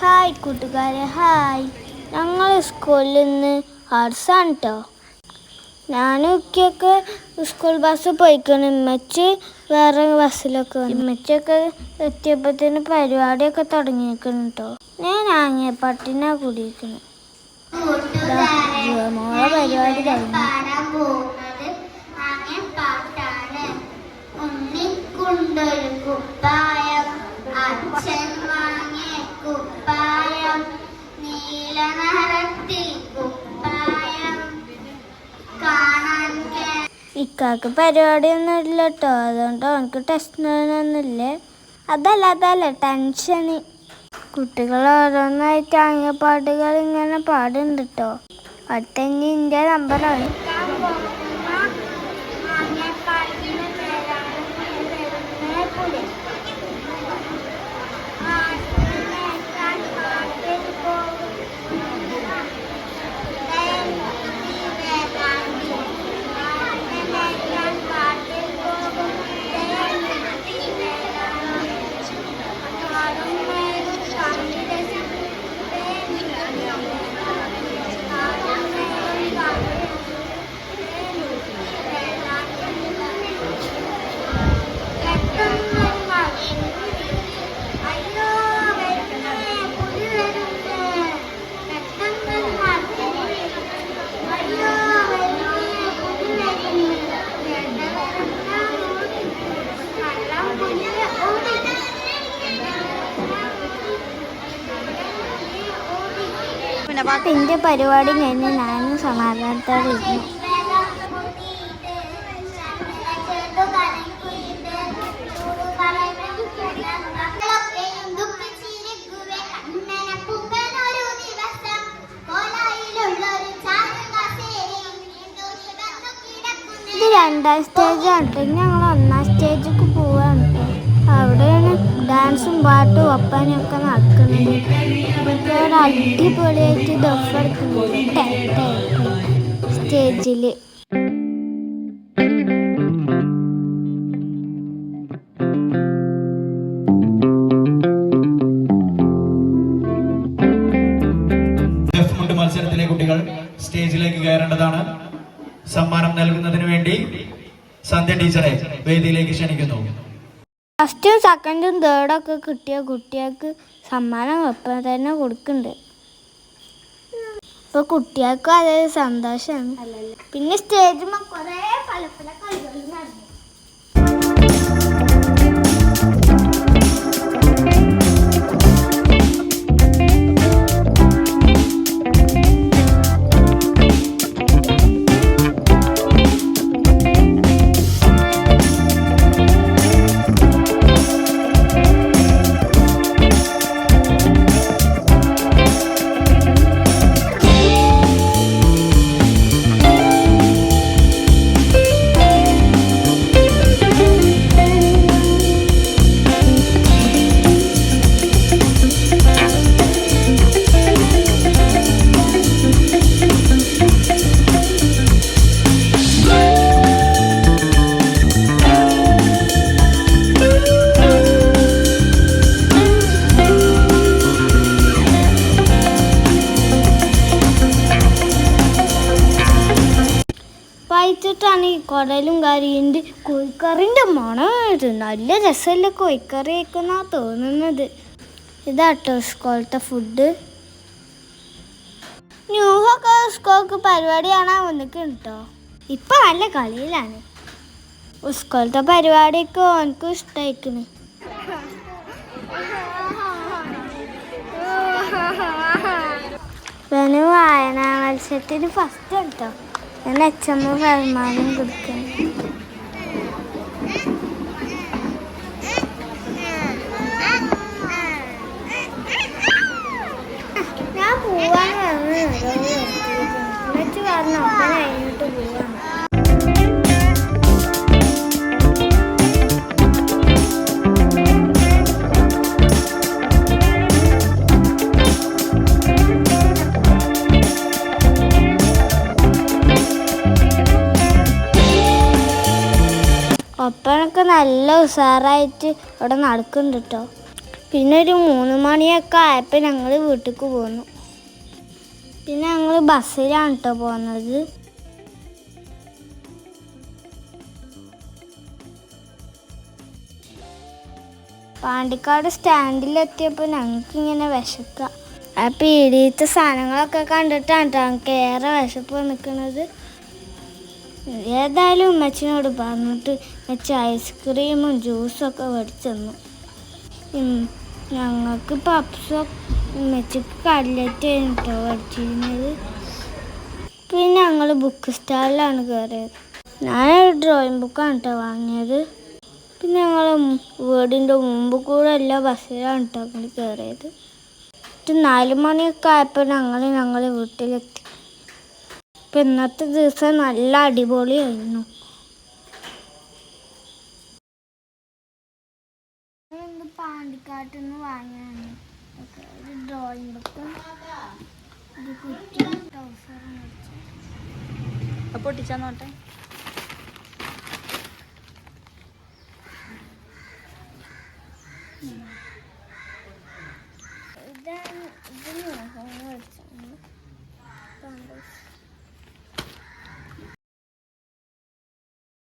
Hi കൂട്ടുകാരെ hi. ഞങ്ങൾ സ്കൂളിൽ നിന്ന് ആർട്സാണ് കേട്ടോ ഞാനും സ്കൂൾ ബസ് പോയിക്കണം. ഇമ്മച്ച് വേറെ ബസ്സിലൊക്കെ ഇമ്മച്ചൊക്കെ എത്തിയപ്പോഴത്തേന് പരിപാടിയൊക്കെ തുടങ്ങിയിരിക്കണം കേട്ടോ ഞാൻ ആങ്ങിയപ്പാട്ടിനാ കൂടിയിരിക്കണം മോളെ പരിപാടി കഴിഞ്ഞു. ഉണ്ണിക്കുണ്ടൊരു കുപ്പായം അച്ഛൻ വാങ്ങിയ കുപ്പായം നീല നിറത്തിൽ കുപ്പായം. കാണാൻ ഇക്കാക്ക് പരിപാടിയൊന്നും ഇല്ല കേട്ടോ അതുകൊണ്ട് അവനക്ക് ടെസ്റ്റ് ഒന്നുമില്ലേ അതല്ല അതല്ല ടെൻഷന് കുട്ടികൾ ഓരോന്നായിട്ട് അങ്ങനെ പാട്ടുകൾ ഇങ്ങനെ പാടുന്നുണ്ട് കേട്ടോ അടുത്ത ഇനി എന്റെ നമ്പറാണ് എന്റെ പരിപാടി കഴിഞ്ഞ് ഞാനും സമാധാനത്തോടെ ഇരുന്നു രണ്ടാം സ്റ്റേജ് ആണ് ഞങ്ങൾ ഒന്നാം സ്റ്റേജിലേക്ക് പോവാണ് ട്ടോ. ഡാൻസും പാട്ടും ഒപ്പനയും ഒക്കെ നടക്കുന്നത് ഇവിടെ അടിപൊളിയായിട്ട് സ്റ്റേജിൽ ഡെഫ് മുണ്ട് മത്സരത്തിലെ കുട്ടികൾ സ്റ്റേജിലേക്ക് കയറേണ്ടതാണ്. സമ്മാനം നൽകുന്നതിന് വേണ്ടി സന്ധ്യ ടീച്ചറെ വേദിയിലേക്ക് ക്ഷണിക്കുന്നു. ഫസ്റ്റും സെക്കൻഡും തേർഡും ഒക്കെ കിട്ടിയ കുട്ടികൾക്ക് സമ്മാനം ഒപ്പം തന്നെ കൊടുക്കുന്നുണ്ട്. ഇപ്പൊ കുട്ടികൾക്കും അതൊരു സന്തോഷമാണ്. പിന്നെ സ്റ്റേജിൽ കുറേ പല പല കളികൾ വായിച്ചിട്ടാണ് ഈ കുടലും കരിയുണ്ട്. കോഴിക്കറിന്റെ മണം ഇത് നല്ല രസമല്ല കോഴിക്കറി കഴിക്കുന്ന തോന്നുന്നത്. ഇതാട്ടോ സ്കൂളത്തെ ഫുഡ് ന്യൂഹൊക്കെ സ്കൂൾക്ക് പരിപാടി കാണാൻ കേട്ടോ ഇപ്പം നല്ല കളിയിലാണ്. സ്കൂളത്തെ പരിപാടിയൊക്കെ ഓനക്കും ഇഷ്ടമായിക്കണ് വായനാ മത്സരത്തിന് ഫസ്റ്റ് കേട്ടോ ഞാൻ അച്ഛമ്മ വരുമാനം കൊടുക്കണം ഞാൻ പോവാന്ന് പറഞ്ഞു. എന്നിട്ട് പറഞ്ഞു അപ്പം കഴിഞ്ഞിട്ട് പോവാണ് നല്ല ഉഷാറായിട്ട് ഇവിടെ നടക്കുന്നുണ്ട് കേട്ടോ പിന്നെ ഒരു മൂന്ന് മണിയൊക്കെ ആയപ്പോൾ ഞങ്ങൾ വീട്ടിലേക്ക് പോന്നു. പിന്നെ ഞങ്ങൾ ബസ്സിലാണ് കേട്ടോ പോകുന്നത് പാണ്ടിക്കാട് സ്റ്റാൻഡിലെത്തിയപ്പോൾ ഞങ്ങൾക്ക് ഇങ്ങനെ വിശക്കുക ആ പീടിയത്തെ സാധനങ്ങളൊക്കെ കണ്ടിട്ടാണ് കേട്ടോ ഞങ്ങൾക്ക് ഏറെ വിശപ്പ് നിൽക്കുന്നത് ഏതായാലും ഉമ്മച്ചിനോട് പറഞ്ഞിട്ട് മെച്ച ഐസ്ക്രീമും ജ്യൂസൊക്കെ മേടിച്ചു തന്നു ഞങ്ങൾക്ക് പപ്സും ഉമ്മച്ചിക്ക് കട്ലറ്റ് കേട്ടോ മേടിച്ചിരുന്നത്. പിന്നെ ഞങ്ങൾ ബുക്ക് സ്റ്റാളിലാണ് കയറിയത് ഞാനൊരു ഡ്രോയിങ് ബുക്കാണ് കേട്ടോ വാങ്ങിയത്. പിന്നെ ഞങ്ങൾ വീടിന്റെ മുമ്പ് കൂടെ എല്ലാ ബസ്സിലാണ് കേട്ടോ ഞങ്ങൾ കയറിയത് നാല് മണിയൊക്കെ ആയപ്പോൾ ഞങ്ങൾ ഞങ്ങൾ വീട്ടിലെത്തി. ഇപ്പം ഇന്നത്തെ ദിവസം നല്ല അടിപൊളിയായിരുന്നു. പാണ്ടിക്കാട്ടിൽ നിന്ന് വാങ്ങിയാണ് ഒരു ഡ്രോയിങ് ബുക്കും ഒരു കുറ്റി ട്രൗസറും പൊട്ടിച്ചാ നോട്ടെ?